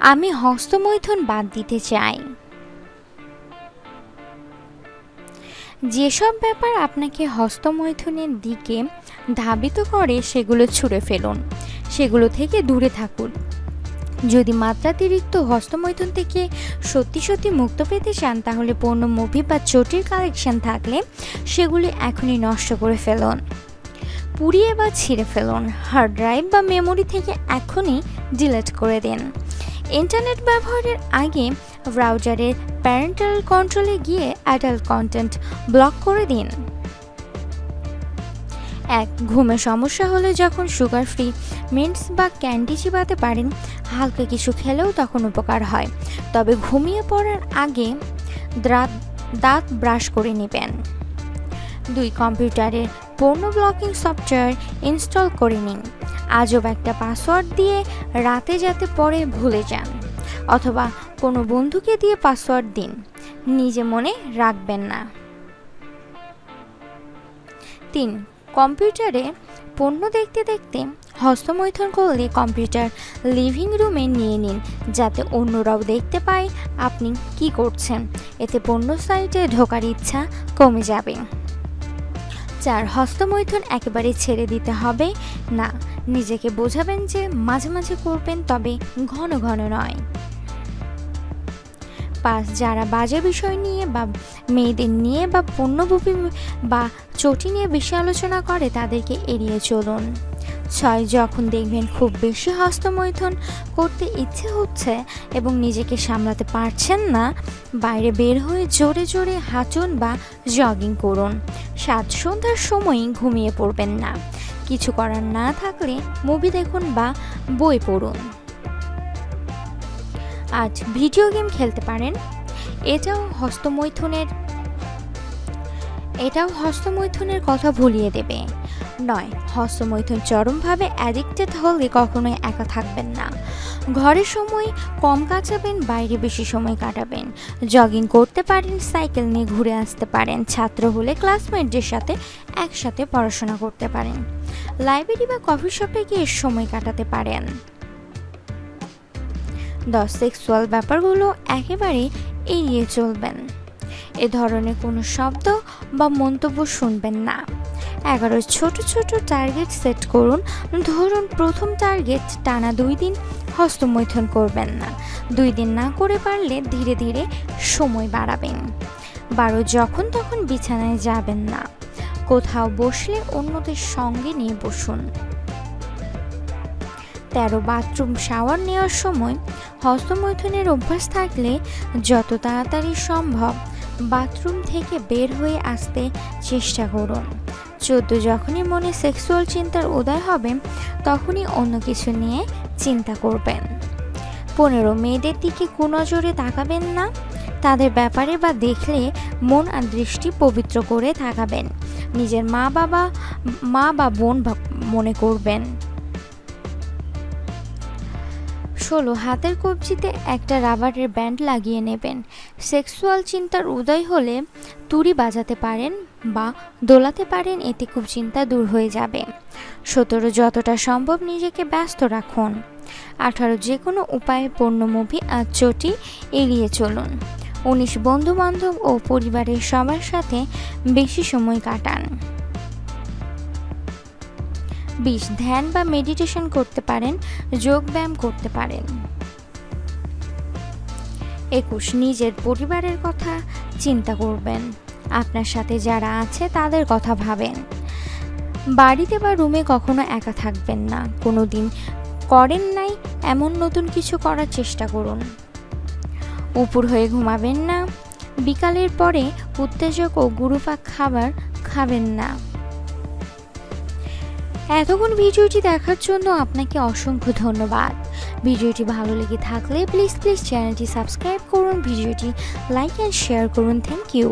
আমি হস্তমৈথুন বাদ দিতে চাই। যেসব ব্যাপার আপনাকে হস্তমৈথুনের দিকে ধাবিত করে সেগুলো ছুঁড়ে ফেলুন। সেগুলো থেকে দূরে থাকুন। যদি মাত্রাতিরিক্ত হস্তমৈথুন থেকে সত্যি সত্যি মুক্ত পেতে চান, তাহলে পণ্য মুভি বা চটির কালেকশন থাকলে সেগুলি এখনই নষ্ট করে ফেলুন। পুড়িয়ে বা ছিঁড়ে ফেলুন। হার্ড ড্রাইভ বা মেমোরি থেকে এখনই ডিলিট করে দিন। ইন্টারনেট ব্যবহারের আগে ব্রাউজারের প্যারেন্টাল কন্ট্রোলে গিয়ে অ্যাডাল্ট কন্টেন্ট ব্লক করে দিন। এক, ঘুমে সমস্যা হলে যখন সুগার ফ্রি মিন্টস বা ক্যান্ডি চিবাতে পারেন, হালকা কিছু খেলেও তখন উপকার হয়। তবে ঘুমিয়ে পড়ার আগে দাঁত দাঁত ব্রাশ করে নেবেন। দুই, কম্পিউটারের পণ্য ব্লকিং সফটওয়্যার ইনস্টল করে নিন। আজব একটা পাসওয়ার্ড দিয়ে রাতে যাতে পরে ভুলে যান। অথবা কোনো বন্ধুকে দিয়ে পাসওয়ার্ড দিন। নিজে মনে রাখবেন না। তিন, কম্পিউটারে পণ্য দেখতে দেখতে হস্তমৈথন করলে কম্পিউটার লিভিং রুমে নিয়ে নিন, যাতে অন্যরাও দেখতে পায় আপনি কি করছেন। এতে পণ্য সাইটে ঢোকার ইচ্ছা কমে যাবে। চার, হস্তমৈথুন একেবারে ছেড়ে দিতে হবে। না নিজেকে বোঝাবেন যে মাঝে মাঝে করবেন তবে ঘন ঘন নয়। পাস যারা বাজে বিষয় নিয়ে বা মেয়েদের নিয়ে বা পণ্যভূমি বা চটি নিয়ে বেশি আলোচনা করে তাদেরকে এড়িয়ে চলুন। ছয়, যখন দেখবেন খুব বেশি হস্তমৈথুন করতে ইচ্ছে হচ্ছে এবং নিজেকে সামলাতে পারছেন না, বাইরে বের হয়ে জোরে জোরে হাঁটুন বা জগিং করুন। সাত, সন্ধ্যার সময়ই ঘুমিয়ে পড়বেন না। কিছু করার না থাকলে মুভি দেখুন বা বই পড়ুন। আজ ভিডিও গেম খেলতে পারেন। এটাও হস্তমৈথুনের এটাও হস্তমৈথুনের কথা ভুলিয়ে দেবে। নয়, হস্তমৈথুন চরমভাবে অ্যাডিক্টেড হলে কখনোই একা থাকবেন না। ঘরের সময় কম কাটাবেন বাইরে বেশি সময় কাটাবেন। জগিং করতে পারেন সাইকেল নিয়ে ঘুরে আসতে পারেন। ছাত্র হলে ক্লাসমেটদের সাথে একসাথে পড়াশোনা করতে পারেন। লাইব্রেরি বা কফি শপে গিয়ে সময় কাটাতে পারেন। দশ সেক্সুয়াল ব্যাপারগুলো একেবারে এড়িয়ে চলবেন। এ ধরনের কোনো শব্দ বা মন্তব্য শুনবেন না। এগারো ছোট ছোট টার্গেট সেট করুন। ধরুন প্রথম টার্গেট টানা দুই দিন হস্তমৈথন করবেন না। দুই দিন না করে পারলে ধীরে ধীরে সময় বাড়াবেন। বারো যখন তখন বিছানায় যাবেন না। কোথাও বসলে অন্যদের সঙ্গে নিয়ে বসুন। তেরো বাথরুম শাওয়ার নেওয়ার সময় হস্তমৈথুনের অভ্যাস থাকলে যত তাড়াতাড়ি সম্ভব বাথরুম থেকে বের হয়ে আসতে চেষ্টা করুন। চোদ্দ যখনই মনে সেক্সুয়াল চিন্তার উদয় হবে, তখনই অন্য কিছু নিয়ে চিন্তা করবেন। পনেরো মেয়েদের দিকে কুনজরে তাকাবেন না। তাদের ব্যাপারে বা দেখলে মন আর দৃষ্টি পবিত্র করে থাকাবেন নিজের মা বাবা, মা বা বোন মনে করবেন। ষোলো, হাতের কবজিতে একটা রাবারের ব্যান্ড লাগিয়ে নেবেন। সেক্সুয়াল চিন্তার উদয় হলে তুড়ি বাজাতে পারেন বা দোলাতে পারেন, এতে খুব চিন্তা দূর হয়ে যাবে। সতেরো, যতটা সম্ভব নিজেকে ব্যস্ত রাখুন। আঠারো যে কোনো উপায়ে পণ্য মুভি আর চটি এড়িয়ে চলুন। উনিশ বন্ধুবান্ধব ও পরিবারের সবার সাথে বেশি সময় কাটান। বিশ, ধ্যান বা মেডিটেশন করতে পারেন, যোগ ব্যায়াম করতে পারেন। একুশ, নিজের পরিবারের কথা চিন্তা করবেন। আপনার সাথে যারা আছে তাদের কথা ভাবেন। বাড়িতে বা রুমে কখনো একা থাকবেন না। কোনো দিন করেন নাই এমন নতুন কিছু করার চেষ্টা করুন। উপর হয়ে ঘুমাবেন না। বিকালের পরে উত্তেজক ও গুরুপাক খাবার খাবেন না। এতক্ষণ ভিডিওটি দেখার জন্য আপনাকে অসংখ্য ধন্যবাদ। ভিডিওটি ভালো লেগে থাকলে প্লিজ প্লিজ চ্যানেলটি সাবস্ক্রাইব করুন, ভিডিওটি লাইক অ্যান্ড শেয়ার করুন। Thank you